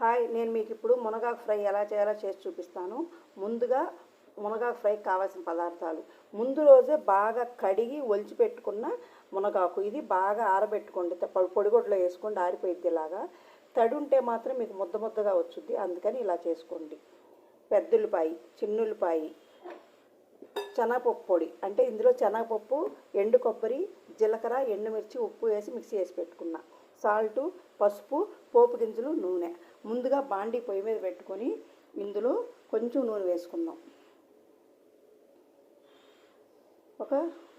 Hi నేను మీకు ఇప్పుడు మునగాకు ఫ్రై ఎలా చేయాలో చేసి చూపిస్తాను. ముందుగా మునగాకు ఫ్రై కావాల్సిన పదార్థాలు. ముందు రోజే బాగా కడిగి ఒలిచి పెట్టుకున్న మునగాకు. ఇది బాగా ఆరబెట్టుకోండి. పొడిగొడ్లో వేసుకోండి ఆరిపోయిద్ది ఇలాగా. తడి ఉంటే మాత్రం మీకు ముద్ద ముద్దగా వచ్చుద్ది. అందుకని ఇలా చేసుకోండి. పెద్దలపాయి చిన్నులపాయి శనగపప్పు పొడి. అంటే ఇందులో శనగపప్పు ఎండు కొబ్బరి జీలకర్ర ఎండుమిర్చి ఉప్పు వేసి మిక్సీ వేసి పెట్టుకున్నా. సాల్టు పసుపు పోపు గింజలు నూనె. ముందుగా బాండీ పొయ్యి మీద పెట్టుకొని ఇందులో కొంచెం నూనె వేసుకుందాం. ఒక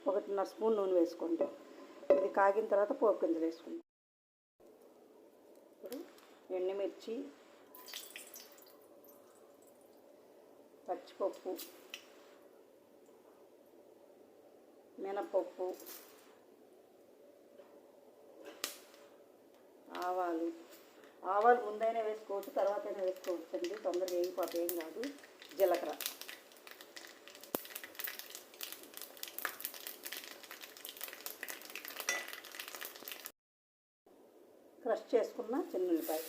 ఒకటిన్నర స్పూన్ నూనె వేసుకుంటే ఇది కాగిన తర్వాత పోపు గింజలు వేసుకుంటాం ఇప్పుడు ఎండుమిర్చి పచ్చిపప్పు మినపప్పు ఆవాలు ఆవాలు ముందైనా వేసుకోవచ్చు తర్వాత అయినా వేసుకోవచ్చు అండి తొందరగా వేగిపోతే ఏం కాదు. జీలకర్ర. క్రష్ చేసుకున్న చిన్నుల్లిపాయ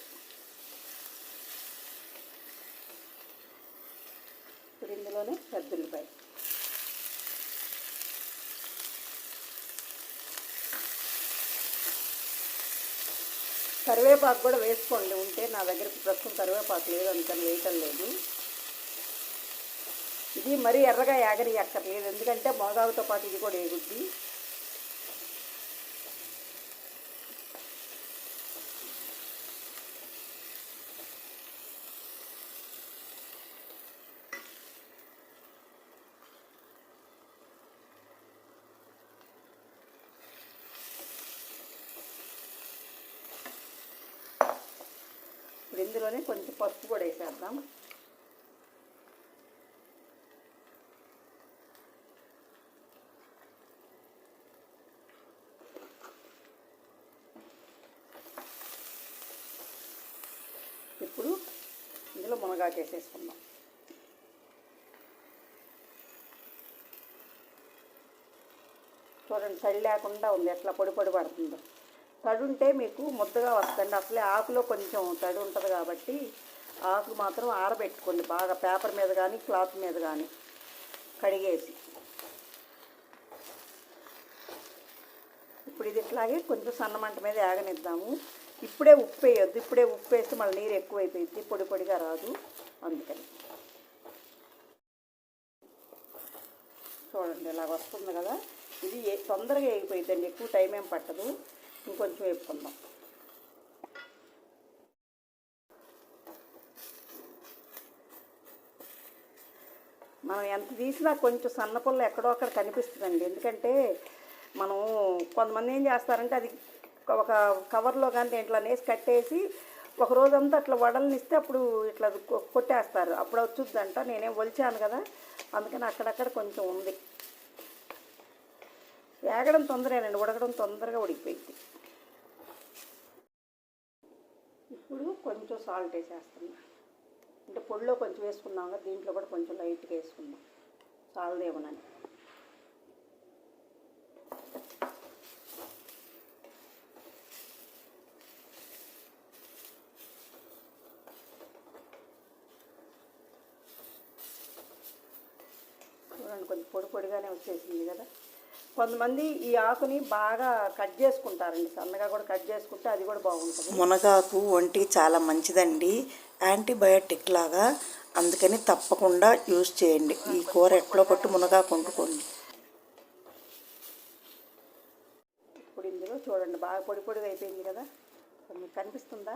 ఇప్పుడు ఇందులోనే పెద్దుల్లిపాయ కరివేపాకు కూడా వేసుకోండి. ఉంటే నా దగ్గర ప్రస్తుతం కరివేపాకు లేదు అందుకని వేయటం లేదు. ఇది మరీ ఎర్రగా యాగని ఎక్కర్లేదు ఎందుకంటే మొగాకుతో పాటు ఇది కూడా వేగుద్ది ఇప్పుడు ఇందులోనే కొంచెం పసుపు కూడా వేసేద్దాం. ఇప్పుడు ఇందులో మునగాకు వేసేసుకుందాం. చూడండి చలి లేకుండా ఉంది. ఎట్లా పొడి పొడి పడుతుందో. తడి ఉంటే మీకు ముద్దగా వస్తుంది అసలే ఆకులో కొంచెం తడి ఉంటుంది కాబట్టి ఆకు మాత్రం ఆరబెట్టుకోండి. బాగా పేపర్ మీద కానీ క్లాత్ మీద కానీ కడిగేసి. ఇప్పుడు ఇది ఇట్లాగే కొంచెం సన్నమంట మీద ఏగనిద్దాము. ఇప్పుడే ఉప్పు వేయొద్దు. ఇప్పుడే ఉప్పు వేస్తే మళ్ళీ నీరు ఎక్కువైపోయింది పొడి పొడిగా రాదు. అందుకని. చూడండి ఇలాగ వస్తుంది కదా. ఇది ఏ- తొందరగా వేగిపోయిందండి ఎక్కువ టైం ఏం పట్టదు. ఇంకొంచెం వేపుకుందాం. మనం ఎంత తీసినా కొంచెం సన్న పుల్ల ఎక్కడో అక్కడ కనిపిస్తుందండి. ఎందుకంటే మనం కొంతమంది ఏం చేస్తారంటే అది ఒక కవర్లో కానీ దేంట్లో అనేసి కట్టేసి ఒక రోజంతా అట్లా వడలనిస్తే అప్పుడు ఇట్లా కొ- కొట్టేస్తారు. అప్పుడు వచ్చుద్దంట నేనేం ఒలిచాను కదా అందుకని అక్కడక్కడ కొంచెం ఉంది. వేగడం తొందరేనండి ఉడకడం తొందరగా ఉడికిపోయింది. ఇప్పుడు కొంచెం సాల్ట్ వేసేస్తున్నా. అంటే పొడిలో కొంచెం వేసుకున్నాం కదా దీంట్లో కూడా కొంచెం లైట్గా వేసుకుందాం. చాలదేమోనని చూడండి కొంచెం పొడి పొడిగానే వచ్చేసింది కదా. కొంతమంది ఈ ఆకుని బాగా కట్ చేసుకుంటారండి. సన్నగా కూడా కట్ చేసుకుంటే అది కూడా బాగుంటుంది. మునగాకు ఒంటికి చాలా మంచిదండి. యాంటీబయాటిక్ లాగా అందుకని తప్పకుండా యూజ్ చేయండి. ఈ కూర ఎట్లో కొట్టు మునగాకు వండుకోండి. ఇప్పుడు ఇందులో చూడండి బాగా పొడి పొడిగా అయిపోయింది కదా. కనిపిస్తుందా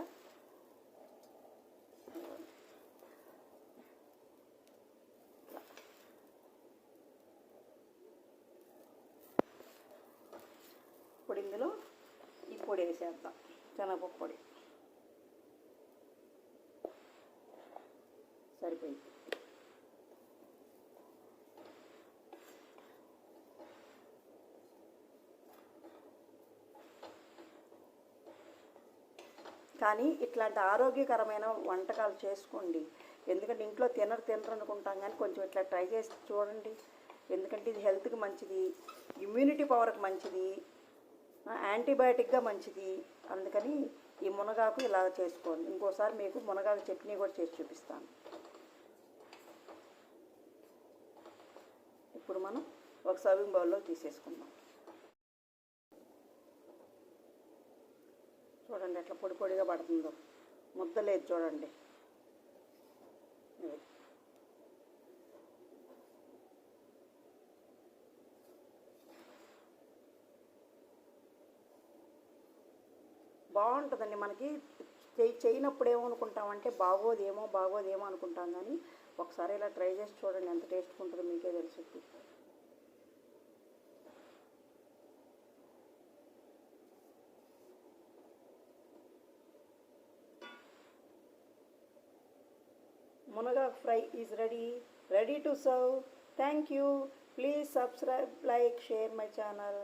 ఇప్పుడు ఇందులో ఈ పొడి వేసేద్దాం శనగపప్పు పొడి సరిపోయింది. కానీ ఇట్లాంటి ఆరోగ్యకరమైన వంటకాలు చేసుకోండి. ఎందుకంటే ఇంట్లో తినరు తినరు అనుకుంటాం కానీ కొంచెం ఇట్లా ట్రై చేసి చూడండి. ఎందుకంటే ఇది హెల్త్కి మంచిది ఇమ్యూనిటీ పవర్కి మంచిది యాంటీబయాటిక్గా మంచిది. అందుకని ఈ మునగాకు ఇలా చేసుకోండి. ఇంకోసారి మీకు మునగాకు చట్నీ కూడా చేసి చూపిస్తాను. ఇప్పుడు మనం ఒక సర్వింగ్ బౌల్లో తీసేసుకుందాం. చూడండి ఎట్లా పొడి పొడిగా పడుతుందో. ముద్ద లేదు చూడండి బాగుంటుందండి మనకి. చేయి చేయనప్పుడు ఏమనుకుంటామంటే బాగోదేమో బాగోదేమో అనుకుంటాం కానీ ఒకసారి ఇలా ట్రై చేసి చూడండి ఎంత టేస్ట్ ఉంటుందో మీకే తెలుసుద్ది. మునగాకు fry is ready ready to serve. Thank you. Please subscribe like share my channel.